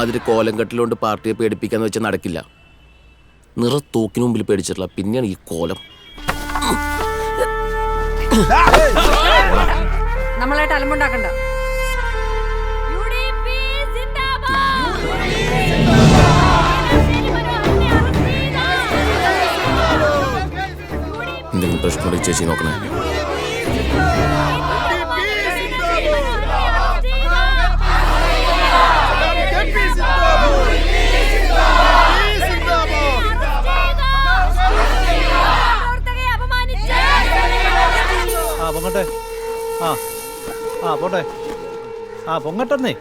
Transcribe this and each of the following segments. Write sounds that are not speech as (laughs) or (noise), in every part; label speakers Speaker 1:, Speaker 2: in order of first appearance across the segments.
Speaker 1: ഇമാതിരി കോലം കെട്ടിലോണ്ട് പാർട്ടിയെ പേടിപ്പിക്കാന്ന് വെച്ചാൽ നടക്കില്ല. നിറ തോക്കിന് മുമ്പിൽ പേടിച്ചിട്ടില്ല പിന്നെയാണ് ഈ കോലം.
Speaker 2: അലമ്പുണ്ടാക്കണ്ട.
Speaker 1: എന്തെങ്കിലും പ്രശ്നം ചേച്ചി നോക്കണേ?
Speaker 3: പൊങ്ങട്ടെ. ആ ആ പോട്ടെ. ആ പൊങ്ങട്ടെന്നേ.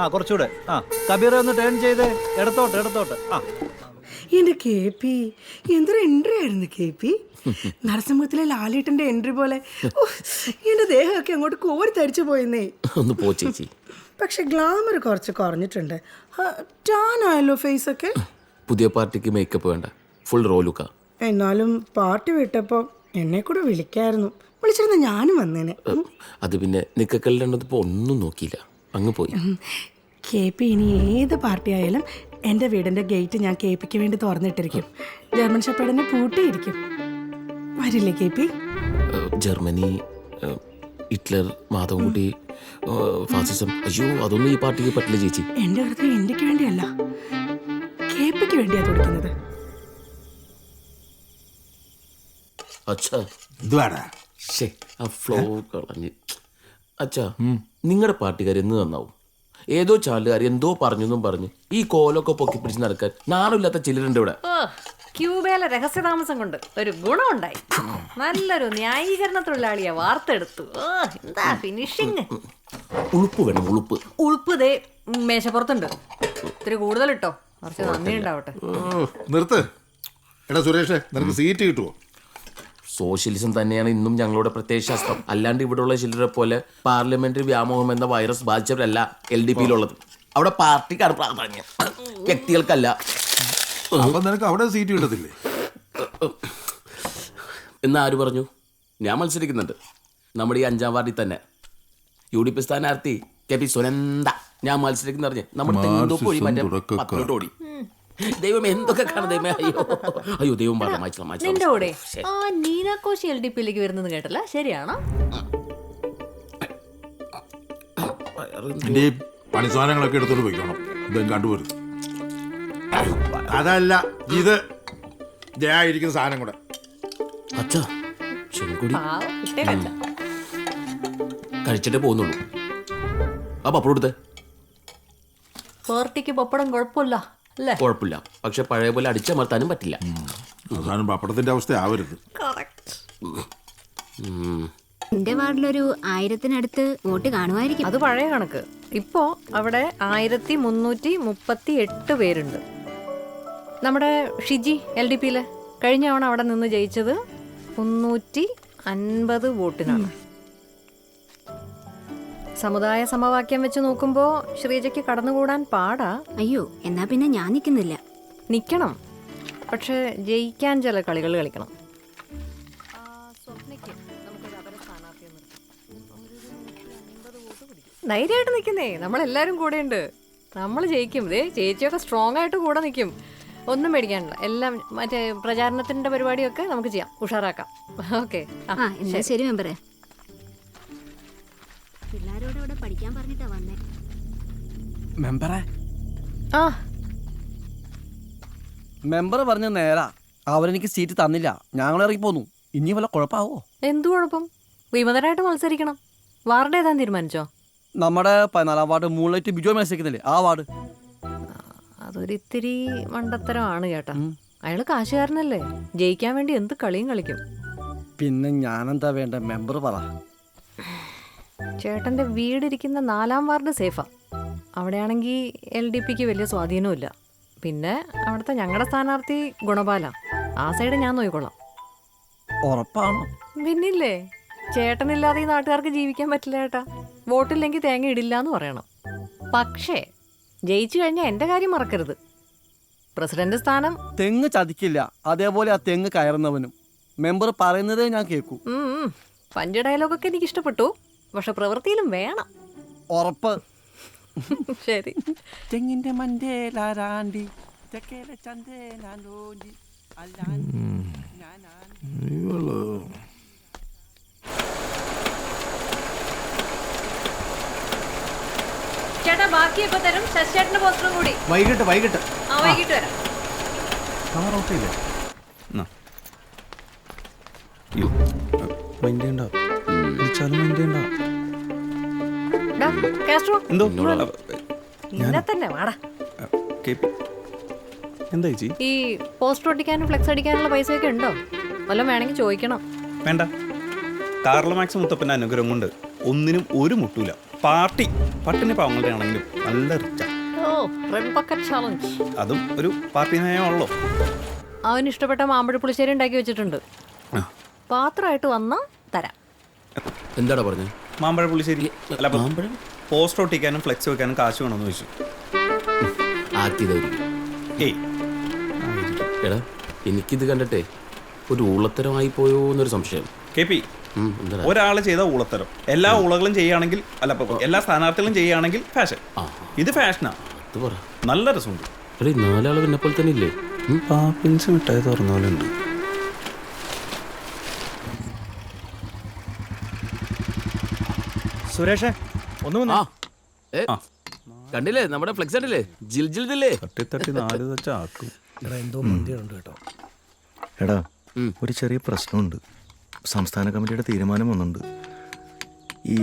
Speaker 3: ആ കുറച്ചുകൂടെ. ആ കബീറെ ഒന്ന് ടേൺ ചെയ്തേ. ഇടത്തോട്ട് ഇടത്തോട്ട് ആ.
Speaker 4: എന്റെ കെ പി എന്തൊരു എൻട്രി ആയിരുന്നു കെ പി (laughs) നരസിംഹത്തിലെ ലാലേട്ടന്റെ എൻട്രി പോലെ. എന്റെ ദേഹമൊക്കെ അങ്ങോട്ട് കോരി തരിച്ചു പോയെന്നേ.
Speaker 1: ഒന്ന് പോ ചേച്ചി.
Speaker 4: പക്ഷെ ഗ്ലാമർ കുറച്ച് കുറഞ്ഞിട്ടുണ്ട്. ടാൻ ആയല്ലോ ഫേസ് ഒക്കെ.
Speaker 1: പുതിയ പാർട്ടിക്ക് മേക്കപ്പ് വേണ്ട. ഫുൾ റോലുക്ക
Speaker 4: എന്നാലും പാർട്ടി വിട്ടപ്പോ എന്നെ കൂടെ വിളിക്കായിരുന്നു. വിളിച്ചിരുന്ന ഞാനും വന്നേനെ.
Speaker 1: അത് പിന്നെ നിക്കക്കല്ലുണ്ടപ്പോ ഒന്നും നോക്കിയില്ല. അങ്ങ് പോയി.
Speaker 4: കെ പി ഇനി ഏത് പാർട്ടി ആയാലും എന്റെ വീടിന്റെ ഗേറ്റ് ഞാൻ കെ പിക്ക് വേണ്ടി തുറന്നിട്ടിരിക്കും. ജർമ്മൻ ഷെപ്പേഡിനെ പൂട്ടിയിരിക്കും. വരില്ലേ K P?
Speaker 1: Germany Hitler Madhavankutty fascism. അയ്യോ അതൊന്നും ഈ പാർട്ടിക്ക് പറ്റില്ല ചേച്ചി.
Speaker 4: എന്റെ ഹൃദയം ഇന്ത്യയ്ക്ക് വേണ്ടിയല്ല. കെ പിക്ക് വേണ്ടിയാ തുടിക്കുന്നത്
Speaker 1: അച്ഛാ.
Speaker 5: എന്തുവാടാ?
Speaker 1: ശേ ആ ഫ്ലോ കളഞ്ഞ്. അച്ഛാ നിങ്ങളുടെ പാർട്ടിക്കാർ എന്ന് നന്നാവും? ഏതോ ചാലുകാർ എന്തോ പറഞ്ഞെന്നും പറഞ്ഞ് ഈ കോലൊക്കെ പൊക്കി പിടിച്ച് നടക്കാൻ നാണമില്ലാത്ത ചിലരുണ്ട് ഇവിടെ.
Speaker 2: ഓ ക്യൂബയിലെ രഹസ്യതാമസം കൊണ്ട് ഒരു ഗുണമുണ്ടായി. നല്ലൊരു ന്യായീകരണ തൊഴിലാളിയെ വാർത്തെടുത്തു. ഓ എന്താ ഫിനിഷിങ്
Speaker 1: ഉളുപ്പ് വേണം ഉളുപ്പ്.
Speaker 2: ഉൾപ്പ് ദേ മേശപ്പുറത്തുണ്ട്. ഇത്തിരി കൂടുതൽ ഇട്ടോ കുറച്ച് നന്ദി ഉണ്ടാവട്ടെ
Speaker 5: നിർത്ത്. എടാ സുരേഷ് നിനക്ക് സീറ്റ് കിട്ടുമോ
Speaker 1: സോഷ്യലിസം തന്നെയാണ് ഇന്നും ഞങ്ങളുടെ പ്രത്യയശാസ്ത്രം അല്ലാണ്ട് ഇവിടെയുള്ള ചിലരെ പോലെ പാർലമെന്ററി വ്യാമോഹം എന്ന വൈറസ് ബാധിച്ചവരല്ല എൽ ഡി പിയിലുള്ളത്. അവിടെ പാർട്ടിക്കാണ് പ്രാധാന്യം. വ്യക്തികൾക്കല്ല.
Speaker 5: അപ്പൊ നിനക്ക് അവിടെ സീറ്റ് കിട്ടത്തില്ലേ?
Speaker 1: എന്ന് ആര് പറഞ്ഞു? ഞാൻ മത്സരിക്കുന്നുണ്ട്. നമ്മുടെ ഈ അഞ്ചാം വാർഡിൽ തന്നെ. യു ഡി പി സ്ഥാനാർത്ഥി കെ പി സുനന്ദ. ഞാൻ മത്സരിക്കുന്ന അറിഞ്ഞ് നമ്മുടെ തെങ്ങുന്തോപ്പ് വഴി മറ്റേ പത്തിലോട്ട് ഓടി. ദൈവം എന്തൊക്കെ കാണും? ദൈവമേ അയ്യോ. അയ്യോ ദൈവം പറഞ്ഞു മാറ്റില്ല
Speaker 2: നിന്റെ കൂടെ ആ നീനാക്കോശി എൽ ഡി പിയിലേക്ക് വരുന്നത് കേട്ടല്ല. ശരിയാണോ?
Speaker 5: എന്റെ ഈ പണി സാധനങ്ങളൊക്കെ എടുത്തോണ്ട് പോയിക്കണം. ഇതും കണ്ടുപോരുത്. അതല്ല ഇത് ജയായിരിക്കുന്ന സാധനം കൂടെ.
Speaker 1: അച്ഛാ ചെങ്കുടി.
Speaker 2: പാവം ഇട്ടേക്കല്ല
Speaker 1: കഴിച്ചിട്ടേ പോകുന്നുള്ളൂ. ആ പപ്പടം എടുത്ത്.
Speaker 2: പാർട്ടിക്ക് പപ്പടം കുഴപ്പമില്ല. അല്ലേ
Speaker 1: കുഴപ്പമില്ല. പക്ഷെ പഴയ പോലെ അടിച്ചമർത്താനും പറ്റില്ല.
Speaker 5: അവസാനം പപ്പടത്തിന്റെ അവസ്ഥ ആവരുത്
Speaker 6: എന്റെ വാർഡിലൊരു ആയിരത്തിനടുത്ത് വോട്ട് കാണുമായിരിക്കും.
Speaker 2: അത് പഴയ കണക്ക്. ഇപ്പോ അവിടെ ആയിരത്തി മുന്നൂറ്റി മുപ്പത്തി എട്ട് പേരുണ്ട്. നമ്മുടെ ഷിജി എൽ ഡി പിയിലെ കഴിഞ്ഞ തവണ അവിടെ നിന്ന് ജയിച്ചത് മുന്നൂറ്റി അൻപത് വോട്ടിനാണ്. സമുദായ സമവാക്യം വെച്ച് നോക്കുമ്പോൾ ശ്രീജയ്ക്ക് കടന്നുകൂടാൻ പാടാ.
Speaker 6: അയ്യോ എന്നാ പിന്നെ ഞാൻ നിൽക്കുന്നില്ല.
Speaker 2: നിൽക്കണം പക്ഷെ ജയിക്കാൻ ചില കളികൾ കളിക്കണം. ധൈര്യമായിട്ട് നിൽക്കുന്നേ. നമ്മളെല്ലാവരും കൂടെ ഉണ്ട് നമ്മൾ ജയിക്കും. ഇതേ ചേച്ചിയൊക്കെ സ്ട്രോങ് ആയിട്ട് കൂടെ നിൽക്കും. ഒന്നും പേടിക്കാനില്ല എല്ലാം മറ്റേ പ്രചാരണത്തിന്റെ പരിപാടിയൊക്കെ നമുക്ക് ചെയ്യാം. ഉഷാറാക്കാം. ഓക്കെ.
Speaker 6: ശരി മെമ്പറെ. പിള്ളേരോട് ഇവിടെ പഠിക്കാൻ പറഞ്ഞിട്ടാ വന്നേ.
Speaker 7: മെമ്പറെ?
Speaker 2: ആ.
Speaker 7: മെമ്പർ പറഞ്ഞ നേരാ. അവരെനിക്ക് സീറ്റ് തന്നില്ല. ഞങ്ങൾ ഇറങ്ങി പോന്നു. ഇനി വല്ല കുഴപ്പമാവോ
Speaker 2: എന്തു കുഴപ്പം? വിമതരായിട്ട് മത്സരിക്കണം. വാർഡ് ഏതാൻ തീരുമാനിച്ചോ?
Speaker 7: നമ്മുടെ പതിനാലാം വാർഡ് മൂന്നിലേക്ക് ബിജോ മത്സരിക്കുന്നില്ലേ? ആ വാർഡ്.
Speaker 2: അതൊരിത്തിരി മണ്ടത്തരമാണ് കേട്ടാ അയാൾ കാശുകാരനല്ലേ? ജയിക്കാൻ വേണ്ടി എന്ത് കളിയും കളിക്കും.
Speaker 7: പിന്നെ ഞാനെന്താ വേണ്ട? മെമ്പർ പറ.
Speaker 2: ചേട്ടന്റെ വീടിരിക്കുന്ന നാലാം വാർഡ് സേഫാ. അവിടെയാണെങ്കിൽ എൽ ഡി പിക്ക് വലിയ സ്വാധീനമില്ല പിന്നെ അവിടുത്തെ ഞങ്ങളുടെ സ്ഥാനാർത്ഥി ഗുണപാല. ആ സൈഡ് ഞാൻ നോക്കിക്കൊള്ളാം
Speaker 7: ഉറപ്പാണോ?
Speaker 2: പിന്നില്ലേ? ചേട്ടനില്ലാതെ ഈ നാട്ടുകാർക്ക് ജീവിക്കാൻ പറ്റില്ല ചേട്ടാ വോട്ടില്ലെങ്കിൽ തേങ്ങ ഇടില്ല എന്ന് പറയണം. പക്ഷേ ജയിച്ചു കഴിഞ്ഞാൽ എന്റെ കാര്യം മറക്കരുത്. പ്രസിഡന്റ് സ്ഥാനം.
Speaker 7: തെങ്ങ് ചതിക്കില്ല. അതേപോലെ ആ തെങ്ങ് കയറുന്നവനും. മെമ്പർ പറയുന്നതേ ഞാൻ കേൾക്കൂ.
Speaker 2: പഞ്ച് ഡയലോഗൊക്കെ എനിക്ക് ഇഷ്ടപ്പെട്ടു പക്ഷെ പ്രവൃത്തിയിലും വേണം.
Speaker 7: ഉറപ്പ്.
Speaker 2: ശരി.
Speaker 7: തെങ്ങിന്റെ മണ്ടേലാരാണ്ടി തെക്കേലെ
Speaker 5: ഇവൾ
Speaker 2: ചേട്ടാ ബാക്കിയൊക്കെ തരും. പോസ്റ്ററും കൂടി.
Speaker 3: വൈകിട്ട് വൈകിട്ട്.
Speaker 2: ആ വൈകിട്ട് വരാം.
Speaker 3: ഔട്ടില്ലേ
Speaker 8: മൈൻഡേണ്ട വിളിച്ചാലും മൈൻഡേണ്ട
Speaker 2: ഡാ,
Speaker 8: എന്തോ?
Speaker 2: ഇന്നെ തന്നെ വാടാ.
Speaker 8: എന്താ ചേച്ചി?
Speaker 2: ഈ പോസ്റ്റർ ഒട്ടിക്കാനും ഫ്ലെക്സ് അടിക്കാനുള്ള പൈസയൊക്കെ ഉണ്ടോ? വല്ലതും വേണമെങ്കിൽ ചോദിക്കണം.
Speaker 8: വേണ്ട. കാർല മാക്സ് മുത്തപ്പന്റെ അനുഗ്രഹം കൊണ്ട് ഒന്നിനും ഒരു മുട്ടൂല. പാർട്ടി. പട്ടിണി പാവങ്ങളുടെ ആണെങ്കിലും നല്ല റിച്ച. അതും ഒരു പാർട്ടി നയമാണല്ലോ.
Speaker 2: അവന് ഇഷ്ടപ്പെട്ട മാമ്പഴ പുളിശ്ശേരി ഉണ്ടാക്കി വെച്ചിട്ടുണ്ട്.
Speaker 8: ആ.
Speaker 2: പാത്രമായിട്ട് വന്നാ തരാം.
Speaker 1: എന്താടാ പറഞ്ഞത്
Speaker 8: മാമ്പഴ പുളിശ്ശേരി. അല്ല
Speaker 1: മാമ്പഴം?
Speaker 8: പോസ്റ്റർ ഒട്ടിക്കാനും ഫ്ലെക്സ് വെക്കാനും കാശ് വേണമെന്ന് ചോദിച്ചു. ഏയ്.
Speaker 1: എടാ എനിക്കിത് കണ്ടിട്ടേ ഒരു ഊളത്തരമായി പോയോ എന്നൊരു സംശയം.
Speaker 8: കെ പി
Speaker 1: ഉം, എന്താടാ?
Speaker 8: ഒരാൾ ചെയ്ത ഊളത്തരം. എല്ലാ ഊളകളും ചെയ്യുകയാണെങ്കിൽ അല്ല ഇപ്പം എല്ലാ സ്ഥാനാർത്ഥികളും ചെയ്യുകയാണെങ്കിൽ ഫാഷൻ ഇത് ഫാഷനാ
Speaker 1: അത് പറ.
Speaker 8: നല്ല രസമുണ്ട്.
Speaker 1: എടേ നാലാൾ എന്നെ പോലെ തന്നെ ഇല്ലേ?
Speaker 8: പാപ്പിൻസ് മിഠായി തുറന്ന പോലെ ഉണ്ട്.
Speaker 3: സുരേഷേ ഒന്ന്
Speaker 1: ആ ഏ കണ്ടില്ലേ? നമ്മുടെ ഫ്ലെക്സ് കണ്ടില്ലേ? ജിൽ ജിൽ ഇതില്ലേ
Speaker 8: തട്ടി തട്ടി നാല് ആക്കും.
Speaker 3: എടാ എന്തോ മന്ദിയുണ്ട് കേട്ടോ.
Speaker 9: എടാ ഒരു ചെറിയ പ്രശ്നമുണ്ട്. സംസ്ഥാന കമ്മിറ്റിയുടെ തീരുമാനം വന്നിട്ടുണ്ട് ഈ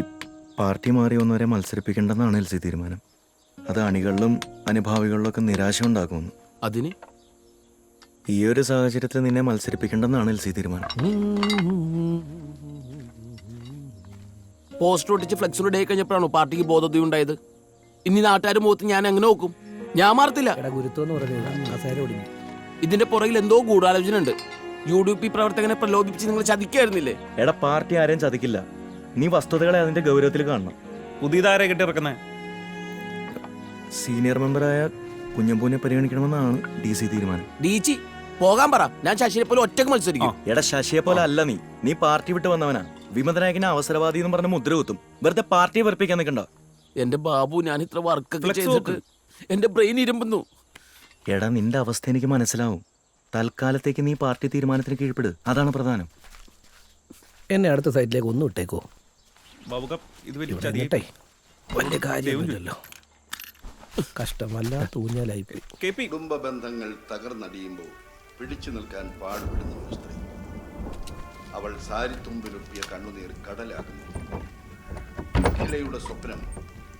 Speaker 9: പാർട്ടി മാറി വന്നവരെ മത്സരിപ്പിക്കേണ്ടെന്നാണ് എൽ സി തീരുമാനം. അത് അണികളിലും അനുഭാവികളിലും ഒക്കെ നിരാശ ഉണ്ടാക്കുമെന്ന്
Speaker 1: അതിന്?
Speaker 9: ഈ ഒരു സാഹചര്യത്തിൽ നിന്നെ മത്സരിപ്പിക്കേണ്ടെന്നാണ് എൽ സി തീരുമാനം.
Speaker 1: പോസ്റ്റർ ഒട്ടിച്ച് ഫ്ലെക്സിലൂടെ ഡേ കഴിഞ്ഞപ്പോഴാണ് പാർട്ടിക്ക് ബോധത ഉണ്ടായത്? ഇനി നാട്ടുകാർ മുഖത്ത് ഞാൻ എങ്ങനെ നോക്കും? ഞാൻ മാറത്തില്ല. ഇതിന്റെ പുറകിൽ എന്തോ ഗൂഢാലോചന ഉണ്ട്. യു ഡി പി പ്രവർത്തകനെ പ്രലോഭിപ്പിച്ച് നിങ്ങൾ ചതിക്കായിരുന്നില്ലേ
Speaker 9: എടാ പാർട്ടി ആരെയും ചതിക്കില്ല. നീ വസ്തുതകളെ അതിന്റെ ഗൗരവത്തിൽ കാണണം.
Speaker 8: പുതിയതാരെ കെട്ടിറക്കുന്നേ
Speaker 9: സീനിയർ മെമ്പറായ കുഞ്ഞമ്പൂനെ പരിഗണിക്കണമെന്നാണ് ഡി സി തീരുമാനം.
Speaker 1: ഡീച്ചി പോകാൻ പറ. ഞാൻ ശശിയെ പോലെ ഒറ്റയ്ക്ക് മത്സരിക്കും
Speaker 9: എടാ ശശിയെ പോലെ അല്ല നീ. നീ പാർട്ടി വിട്ട് വന്നവനാ. വിമതനായകനെ അവസരവാദി എന്ന് പറഞ്ഞ മുദ്ര കുത്തും. വെറുതെ പാർട്ടിയെ വെറുപ്പിക്കാൻ നിൽക്കണ്ട?
Speaker 1: എന്റെ ബാബു ഞാൻ ഇത്ര വർക്കൊക്കെ ചെയ്തിട്ട് എന്റെ ബ്രെയിൻ ഇരുമ്പുന്നു.
Speaker 9: എടാ നിന്റെ അവസ്ഥ എനിക്ക് മനസ്സിലാവും. തൽക്കാലത്തേക്ക് നീ പാർട്ടി തീരുമാനത്തിന് കീഴ്പ്പെട്. അതാണ് പ്രധാനം.
Speaker 3: എന്നെ അടുത്ത സൈറ്റിലേക്ക് ഒന്നും ഇട്ടേക്കോ?
Speaker 8: വലിയ
Speaker 3: കഷ്ടമല്ല തൂഞ്ഞാലായി
Speaker 10: കുടുംബ ബന്ധങ്ങൾ തകർന്നടിയുമ്പോൾ പിടിച്ചു നിൽക്കാൻ പാടുപെടുന്ന ഒരു സ്ത്രീ. അവൾ സാരിത്തുമ്പിലൊപ്പിയ കണ്ണുനീർ കടലാകുന്നു അഖിലയുടെ സ്വപ്നം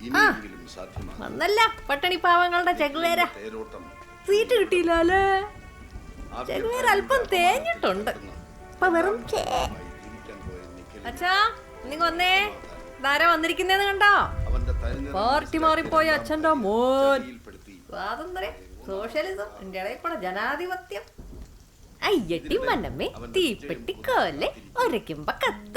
Speaker 10: ഇനിയെങ്കിലും സാധ്യമാകും.
Speaker 2: വന്നല്ല പട്ടണി പാവങ്ങളുടെ ചെകുവേര
Speaker 10: തേരോട്ടം
Speaker 2: സീറ്റ് കിട്ടിയില്ലേ ചെകുവേര അല്പം തേഞ്ഞിട്ടുണ്ട്. ഇപ്പൊ വെറും ചേ
Speaker 10: ജീവിക്കാൻ പോയ നിഖിൽ
Speaker 2: അച്ഛാ നിങ്ങൾ വന്നേ. ധാര വന്നിരിക്കുന്നേന്ന് കണ്ടോ?
Speaker 10: അവന്റെ തനിനിറം
Speaker 2: പാർട്ടി മാറിപ്പോയ അച്ഛന്റെ മോൻ. സ്വാതന്ത്ര്യം. സോഷ്യലിസം ഇന്ത്യയുടെ കൂടെ ജനാധിപത്യം. അയ്യട്ടി മനമേ തീപ്പെട്ടി കോലെ ഒരയ്ക്കുമ്പോ കത്ത്.